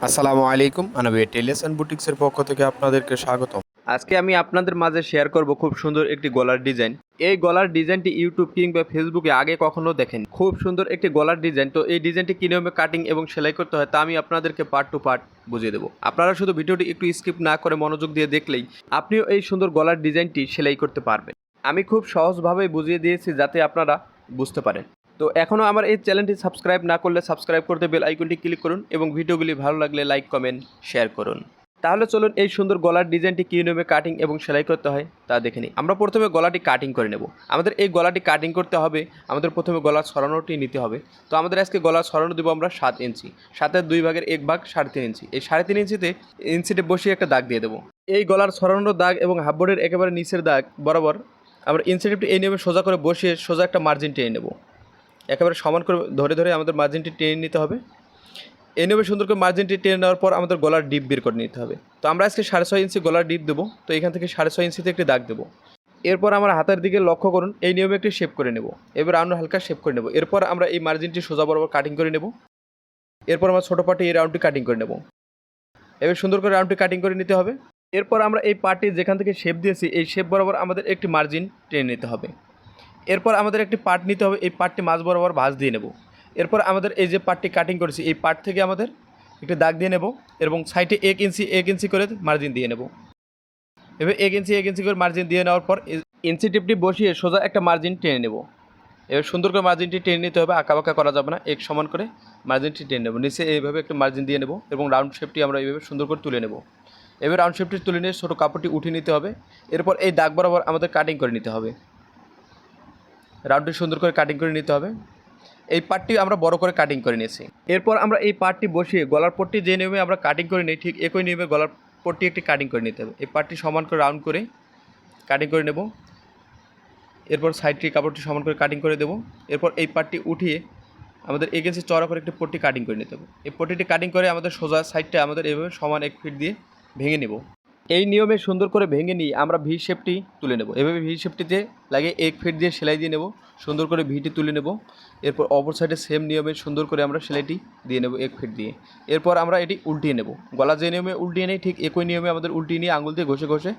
আসসালামু আলাইকুম আনাবি টেলিয়াস অ্যান্ড বুটিক্সের পক্ষ থেকে আপনাদেরকে স্বাগতম। আজকে আমি আপনাদের মাঝে শেয়ার করব খুব সুন্দর একটি গলার ডিজাইন এই গলার ডিজাইনটি ইউটিউব কিংবা ফেসবুকে আগে কখনো দেখেন। খুব সুন্দর একটি গলার ডিজাইন তো এই ডিজাইনটি কী নিয়মে কাটিং এবং সেলাই করতে হয় তা আমি আপনাদেরকে পার্ট টু পার্ট বুঝিয়ে দেবো। আপনারা শুধু ভিডিওটি একটু স্কিপ না করে মনোযোগ দিয়ে দেখলেই আপনিও এই সুন্দর গলার ডিজাইনটি সেলাই করতে পারবেন। আমি খুব সহজভাবেই বুঝিয়ে দিয়েছি যাতে আপনারা বুঝতে পারেন। তো এখনও আমার এই চ্যানেলটি সাবস্ক্রাইব না করলে সাবস্ক্রাইব করতে বেল আইকনটি ক্লিক করুন এবং ভিডিওগুলি ভালো লাগলে লাইক, কমেন্ট, শেয়ার করুন। তাহলে চলুন এই সুন্দর গলার ডিজাইনটি কী নিয়মে কাটিং এবং সেলাই করতে হয় তা দেখে নিই। আমরা প্রথমে গলাটি কাটিং করে নেব। আমাদের এই গলাটি কাটিং করতে হবে, আমাদের প্রথমে গলার ছড়ানোটি নিতে হবে। তো আমাদের আজকে গলার ছড়ানো দেবো আমরা সাত ইঞ্চি। সাতের দুই ভাগের এক ভাগ সাড়ে তিন ইঞ্চি। এই সাড়ে তিন ইঞ্চিতে ইঞ্চিতে বসিয়ে একটা দাগ দিয়ে দেবো। এই গলার ছড়ানোর দাগ এবং হাফবোর্ডের একেবারে নিচের দাগ বরাবর আমরা ইনসেটিভটি এই নিয়মে সোজা করে বসিয়ে সোজা একটা মার্জিন টেনে নেব। একেবারে সমান করে ধরে ধরে আমাদের মার্জিনটি টেনে নিতে হবে। এই নিয়মে সুন্দর করে মার্জিনটি টেনে নেওয়ার পর আমাদের গলার ডিপ বের করে নিতে হবে। তো আমরা আজকে সাড়ে ছয় ইঞ্চি গলার ডিপ দেবো। তো এখান থেকে সাড়ে ছয় ইঞ্চিতে একটি দাগ দেবো। এরপর আমরা হাতের দিকে লক্ষ্য করুন, এই নিয়মে একটি শেপ করে নেব। এবার রাউন্ড হালকা শেপ করে নেব। এরপর আমরা এই মার্জিনটি সোজা বরাবর কাটিং করে নেব। এরপর আমরা ছোটো পাটি এই রাউন্ডটি কাটিং করে নেব। এবার সুন্দর করে রাউন্ডটি কাটিং করে নিতে হবে। এরপর আমরা এই পার্টি যেখান থেকে শেপ দিয়েছি, এই শেপ বরাবর আমাদের একটি মার্জিন টেনে নিতে হবে। এরপর আমাদের একটি পার্ট নিতে হবে, এই পার্টটি মাছ বরাবর ভাঁজ দিয়ে নেব। এরপর আমাদের এই যে পার্টটি কাটিং করেছি, এই পার্ট থেকে আমাদের একটি দাগ দিয়ে নেব এবং সাইডে এক ইঞ্চি এক ইঞ্চি করে মার্জিন দিয়ে নেব। এবার এক ইঞ্চি এক ইঞ্চি করে মার্জিন দিয়ে নেওয়ার পর ইঞ্চি টিপটি বসিয়ে সোজা একটা মার্জিন টেনে নেব। এবার সুন্দর করে মার্জিনটি টেনে নিতে হবে, আঁকা বাঁকা করা যাবে না, এক সমান করে মার্জিনটি টেনে নেব। নিচে এইভাবে একটা মার্জিন দিয়ে নেব এবং রাউন্ড শেপটি আমরা এইভাবে সুন্দর করে তুলে নেব। এবার রাউন্ড শেপটি তুলে নিয়ে ছোটো কাপড়টি উঠিয়ে নিতে হবে। এরপর এই দাগ বরাবর আমাদের কাটিং করে নিতে হবে। রাউন্ডটি সুন্দর করে কাটিং করে নিতে হবে। এই পার্টটি আমরা বড় করে কাটিং করে নিয়েছি। এরপর আমরা এই পার্টটি বসিয়ে গলার পট্টি যে নিয়মে আমরা কাটিং করে নিই, ঠিক একই নিয়মে গলার পট্টি একটি কাটিং করে নিতে হবে। এই পার্টটি সমান করে রাউন্ড করে কাটিং করে নেব। এরপর সাইডটি কাপড়টি সমান করে কাটিং করে দেবো। এরপর এই পার্টটি উঠিয়ে আমাদের এগেন্সি চড়া করে একটি পট্টি কাটিং করে নিতে হবে। এই পট্টিটি কাটিং করে আমাদের সোজা সাইডটা আমাদের এভাবে সমান এক ফিট দিয়ে ভেঙে নেব। এই নিয়মে সুন্দর করে ভেঙে নিয়ে আমরা ভি শেপটি তুলে নেব। এভাবে ভি শেপটিতে লাগে এক ফিট দিয়ে সেলাই দিয়ে নেব। সুন্দর করে ভিটি তুলে নেব। এরপর অপর সাইডে সেম নিয়মে সুন্দর করে আমরা সেলাইটি দিয়ে নেব এক ফিট দিয়ে। এরপর আমরা এটি উল্টিয়ে নেব। গলা যে নিয়মে উল্টিয়ে নেই, ঠিক একই নিয়মে আমাদের উল্টিয়ে নিয়ে আঙুল দিয়ে ঘষে ঘষে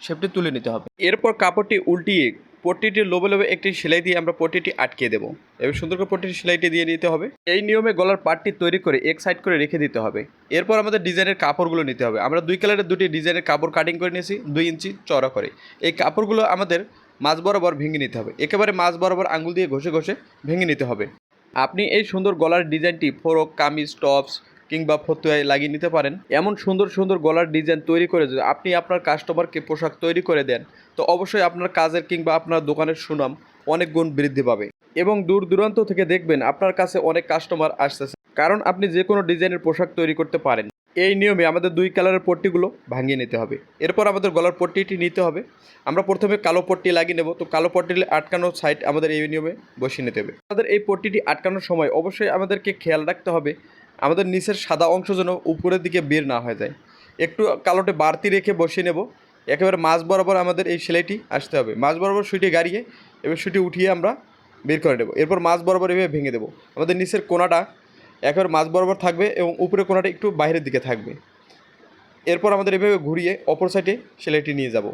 শেপটি তুলে নিতে হবে। এরপর কাপড়টি উল্টিয়ে পট্টিটির লোবে লোবে একটি সেলাই দিয়ে আমরা পট্টিটি আটকে দেবো। এবং সুন্দর করে পট্টির সেলাইটি দিয়ে নিতে হবে। এই নিয়মে গলার পার্টটি তৈরি করে এক সাইড করে রেখে দিতে হবে। এরপর আমাদের ডিজাইনের কাপড়গুলো নিতে হবে। আমরা দুই কালারের দুটি ডিজাইনের কাপড় কাটিং করে নিয়েছি, দুই ইঞ্চি চড়া করে। এই কাপড়গুলো আমাদের মাছ বরাবর ভেঙে নিতে হবে। একেবারে মাছ বরাবর আঙুল দিয়ে ঘষে ঘষে ভেঙে নিতে হবে। আপনি এই সুন্দর গলার ডিজাইনটি, ফোরক, কামিজ, টপস কিংবা ফতুয়ায় লাগিয়ে নিতে পারেন। এমন সুন্দর সুন্দর গলার ডিজাইন তৈরি করে যদি আপনি আপনার কাস্টমারকে পোশাক তৈরি করে দেন, তো অবশ্যই আপনার কাজের কিংবা আপনার দোকানের সুনাম অনেক গুণ বৃদ্ধি পাবে। এবং দূর দূরান্ত থেকে দেখবেন আপনার কাছে অনেক কাস্টমার আসতেছে। কারণ আপনি যে কোনো ডিজাইনের পোশাক তৈরি করতে পারেন। এই নিয়মে আমাদের দুই কালারের পট্টিগুলো ভাঙিয়ে নিতে হবে। এরপর আমাদের গলার পট্টিটি নিতে হবে। আমরা প্রথমে কালো পট্টি লাগিয়ে নেব। তো কালো পট্টি আটকানোর সাইড আমাদের এই নিয়মে বসিয়ে নিতে হবে। আমাদের এই পট্টিটি আটকানোর সময় অবশ্যই আমাদেরকে খেয়াল রাখতে হবে আমাদের নিচের সাদা অংশ যেন উপরের দিকে বের না হয়ে যায়। একটু কালোটে বাড়তি রেখে বসিয়ে নেব। একেবারে মাছ বরাবর আমাদের এই সেলাইটি আসতে হবে। মাছ বরাবর সুইটি গাড়িয়ে এবার সুইটি উঠিয়ে আমরা বের করে নেব। এরপর মাছ বরাবর এভাবে ভেঙে দেবো। আমাদের নিচের কোনাটা একেবারে মাছ বরাবর থাকবে এবং উপরের কোনাটা একটু বাইরের দিকে থাকবে। এরপর আমাদের এভাবে ঘুরিয়ে অপর সাইডে সেলাইটি নিয়ে যাব।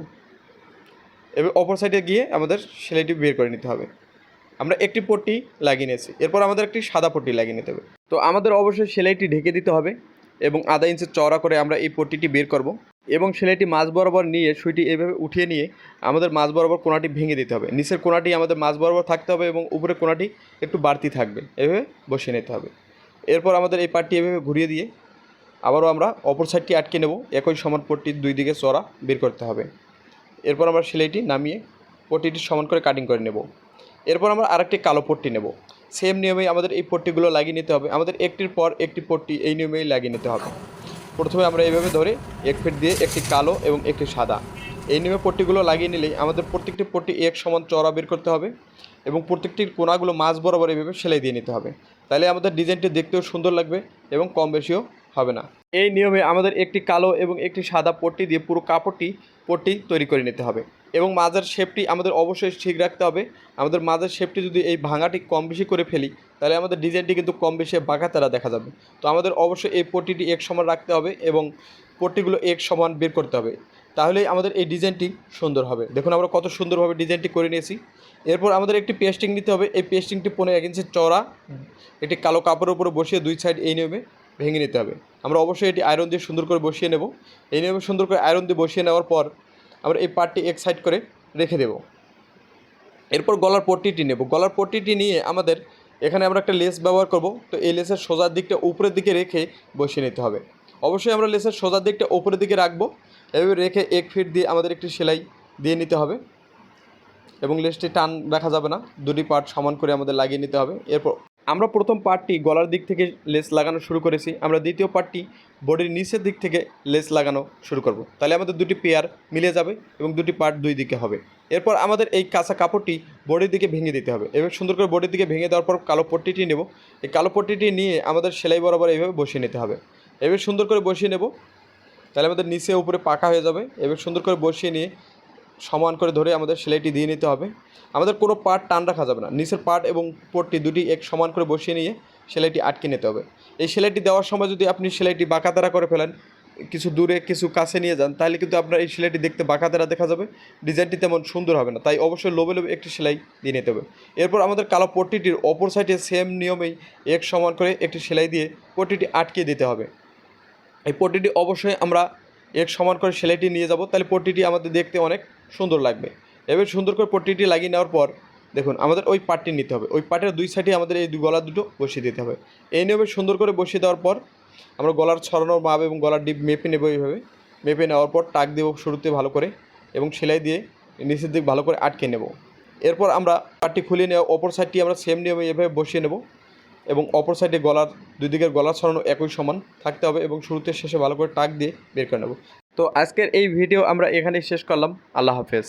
এবার অপর সাইডে গিয়ে আমাদের সেলাইটি বের করে নিতে হবে। আমরা একটি পট্টি লাগিয়ে নিয়েছি। এরপর আমাদের একটি সাদা পট্টি লাগিয়ে নিতে হবে। তো আমাদের অবশ্যই সেলাইটি ঢেকে দিতে হবে এবং আধা ইঞ্চি চওড়া করে আমরা এই পট্টিটি বের করব এবং সেলাইটি মাছ বরাবর নিয়ে সুইটি এভাবে উঠিয়ে নিয়ে আমাদের মাছ বরাবর কোনাটি ভেঙে দিতে হবে। নিচের কোনাটি আমাদের মাছ বরাবর থাকতে হবে এবং উপরের কোনাটি একটু বাড়তি থাকবে। এভাবে বসিয়ে নিতে হবে। এরপর আমাদের এই পাটটি এভাবে ঘুরিয়ে দিয়ে আবারও আমরা অপর সাইডটি আটকে নেব। একই সমান পট্টির দুই দিকে চড়া বের করতে হবে। এরপর আমরা সেলাইটি নামিয়ে পট্টিটি সমান করে কাটিং করে নেব। এরপর আমরা আরেকটি কালো পট্টি নেব। সেম নিয়মেই আমাদের এই পট্টিগুলো লাগিয়ে নিতে হবে। আমাদের একটির পর একটি পট্টি এই নিয়মেই লাগিয়ে নিতে হবে। প্রথমে আমরা এইভাবে ধরে এক ফিট দিয়ে একটি কালো এবং একটি সাদা। এই নিয়মে পট্টিগুলো লাগিয়ে নিলেই আমাদের প্রত্যেকটি পট্টি এক সমান চড়া বের করতে হবে এবং প্রত্যেকটির কোনাগুলো মাছ বরাবর এইভাবে সেলাই দিয়ে নিতে হবে। তাহলে আমাদের ডিজাইনটি দেখতেও সুন্দর লাগবে এবং কম বেশিও হবে না। এই নিয়মে আমাদের একটি কালো এবং একটি সাদা পট্টি দিয়ে পুরো কাপড়টি, পট্টি তৈরি করে নিতে হবে। এবং মাজার শেপটি আমাদের অবশ্যই ঠিক রাখতে হবে। আমাদের মাজার শেপটি যদি এই ভাঙাটি কম বেশি করে ফেলি, তাহলে আমাদের ডিজাইনটি কিন্তু কম বেশি বাঁকা তারা দেখা যাবে। তো আমাদের অবশ্যই এই পট্টিটি এক সমান রাখতে হবে এবং পট্টিগুলো এক সমান বের করতে হবে। তাহলেই আমাদের এই ডিজাইনটি সুন্দর হবে। দেখুন আমরা কত সুন্দরভাবে ডিজাইনটি করে নিয়েছি। এরপর আমাদের একটি পেস্টিং নিতে হবে। এই পেস্টিংটি পনেরো এক ইঞ্চি চড়া একটি কালো কাপড়ের উপরে বসিয়ে দুই সাইড এই নিয়মে ভেঙে নিতে হবে। আমরা অবশ্যই এটি আয়রন দিয়ে সুন্দর করে বসিয়ে নেব। এই নিয়মে সুন্দর করে আয়রন দিয়ে বসিয়ে নেওয়ার পর আমরা এই পার্টটি এক সাইড করে রেখে দেব। এরপর গলার পট্টিটি নেব। গলার পট্টিটি নিয়ে আমাদের এখানে আমরা একটা লেস ব্যবহার করব। তো এই লেসের সোজার দিকটা উপরের দিকে রেখে বসিয়ে নিতে হবে। অবশ্যই আমরা লেসের সোজার দিকটা উপরের দিকে রাখব। এভাবে রেখে এক ফিট দিয়ে আমাদের একটি সেলাই দিয়ে নিতে হবে। এবং লেসটি টান রাখা যাবে না। দুটি পার্ট সমান করে আমাদের লাগিয়ে নিতে হবে। এরপর আমরা প্রথম পার্টটি গলার দিক থেকে লেস লাগানো শুরু করেছি। আমরা দ্বিতীয় পার্টটি বডির নিচের দিক থেকে লেস লাগানো শুরু করব। তাহলে আমাদের দুটি পেয়ার মিলে যাবে এবং দুটি পার্ট দুই দিকে হবে। এরপর আমাদের এই কাঁচা কাপড়টি বডির দিকে ভেঙে দিতে হবে। এবার সুন্দর করে বডির দিকে ভেঙে দেওয়ার পর কালো পট্টিটি নেব। এই কালো পট্টিটি নিয়ে আমাদের সেলাই বরাবর এইভাবে বসিয়ে নিতে হবে। এবার সুন্দর করে বসিয়ে নেব। তাহলে আমাদের নিচে উপরে পাকা হয়ে যাবে। এবার সুন্দর করে বসিয়ে নিয়ে সমান করে ধরে আমাদের সেলাইটি দিয়ে নিতে হবে। আমাদের কোনো পার্ট টান রাখা যাবে না। নিচের পার্ট এবং পট্টি দুটি এক সমান করে বসিয়ে নিয়ে সেলাইটি আটকে নিতে হবে। এই সেলাইটি দেওয়ার সময় যদি আপনি সেলাইটি বাঁকাতারা করে ফেলেন, কিছু দূরে, কিছু কাছে নিয়ে যান, তাহলে কিন্তু আপনার এই সেলাইটি দেখতে বাঁকাতারা দেখা যাবে। ডিজাইনটি তেমন সুন্দর হবে না, তাই অবশ্যই লোবে লোবে একটি সেলাই দিয়ে নিতে হবে। এরপর আমাদের কালো পট্টিটির অপর সাইডে সেম নিয়মেই এক সমান করে একটি সেলাই দিয়ে পট্টিটি আটকে দিতে হবে। এই পট্টিটি অবশ্যই আমরা এক সমান করে সেলাইটি নিয়ে যাব। তাহলে পট্টিটি আমাদের দেখতে অনেক সুন্দর লাগবে। এবার সুন্দর করে পট্টিটি লাগিয়ে নেওয়ার পর, দেখুন, আমাদের ওই পাটটি নিতে হবে। ওই পার্টের দুই সাইডে আমাদের এই দুই গলা দুটো বসিয়ে দিতে হবে। এই নিয়মে সুন্দর করে বসিয়ে দেওয়ার পর, আমরা গলার ছড়ানোর মাপ এবং গলার ডিপ মেপে নেব এইভাবে। মেপে নেওয়ার পর টাক দেবো শুরুতে ভালো করে এবং সেলাই দিয়ে নিচের দিক ভালো করে আটকে নেব। এরপর আমরা পাটটি খুলে নেওয়া অপর সাইডটি আমরা সেম নিয়মে এভাবে বসিয়ে নেব। এবং অপর সাইডে গলার, দুই দিকের গলার ছড়ানো একই সমান। থাকতে হবে এবং শুরুতে শেষে ভালো করে টাক দিয়ে বের করে নেব। তো আজকের এই ভিডিও আমরা এখানেই শেষ করলাম। আল্লাহ হাফেজ।